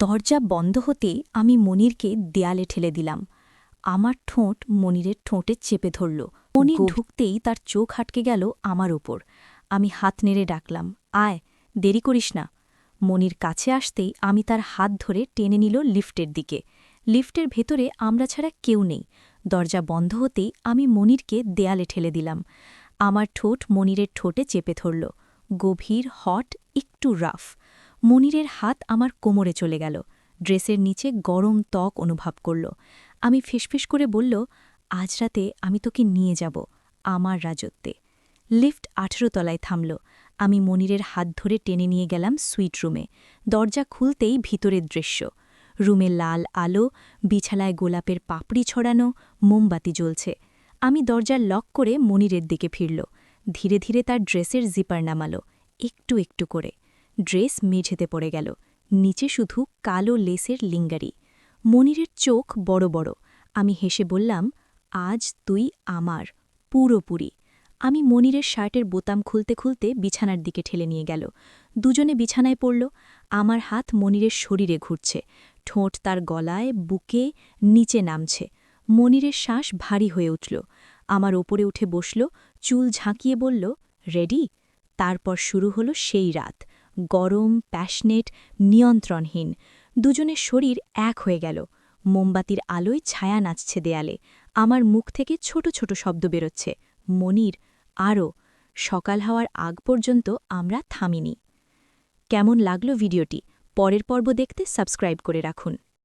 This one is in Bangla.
দরজা বন্ধ হতেই আমি মনিরকে দেয়ালে ঠেলে দিলাম। আমার ঠোঁট মনিরের ঠোঁটে চেপে ধরল। মনির ঢুকতেই তার চোখ হাটকে গেল আমার ওপর আমি হাত নেড়ে ডাকলাম আয় দেরি করিস না। মনির কাছে আসতেই আমি তার হাত ধরে টেনে নিল লিফটের দিকে। লিফটের ভেতরে আমরা ছাড়া কেউ নেই। দরজা বন্ধ হতেই আমি মনিরকে দেয়ালে ঠেলে দিলাম। আমার ঠোঁট মনিরের ঠোঁটে চেপে ধরল। গভীর হট একটু রাফ। মনিরের হাত আমার কোমরে চলে গেল। ড্রেসের নিচে গরম ত্বক অনুভব করল। আমি ফিসফিস করে বলল, আজ রাতে আমি তোকে নিয়ে যাব, আমার রাজত্বে। লিফট আঠেরো তলায় থামল। আমি মনিরের হাত ধরে টেনে নিয়ে গেলাম সুইট রুমে। দরজা খুলতেই ভিতরের দৃশ্য। রুমে লাল আলো বিছালায় গোলাপের পাপড়ি ছড়ানো, মোমবাতি জ্বলছে। আমি দরজার লক করে মনিরের দিকে ফিরল। ধীরে ধীরে তার ড্রেসের জিপার নামালো, একটু একটু করে। ড্রেস মেঝেতে পড়ে গেল। নিচে শুধু কালো লেসের লিঙ্গারি। মনিরের চোখ বড় বড়। আমি হেসে বললাম, আজ তুই আমার, পুরোপুরি। আমি মনিরের শার্টের বোতাম খুলতে খুলতে বিছানার দিকে ঠেলে নিয়ে গেল। দুজনে বিছানায় পড়ল। আমার হাত মনিরের শরীরে ঘুরছে। ঠোঁট তার গলায়, বুকে নিচে নামছে। মনিরের শ্বাস ভারী হয়ে উঠল। আমার ওপরে উঠে বসল, চুল ঝাঁকিয়ে বলল, রেডি? তারপর শুরু হলো সেই রাত। গরম, প্যাশনেট, নিয়ন্ত্রণহীন। দুজনের শরীর এক হয়ে গেল। মোমবাতির আলোয় ছায়া নাচছে দেয়ালে। আমার মুখ থেকে ছোট ছোট শব্দ বেরোচ্ছে। মনির, আরও, সকাল হওয়ার আগ পর্যন্ত আমরা থামিনি। কেমন লাগল ভিডিওটি? পরের পর্ব দেখতে সাবস্ক্রাইব করে রাখুন।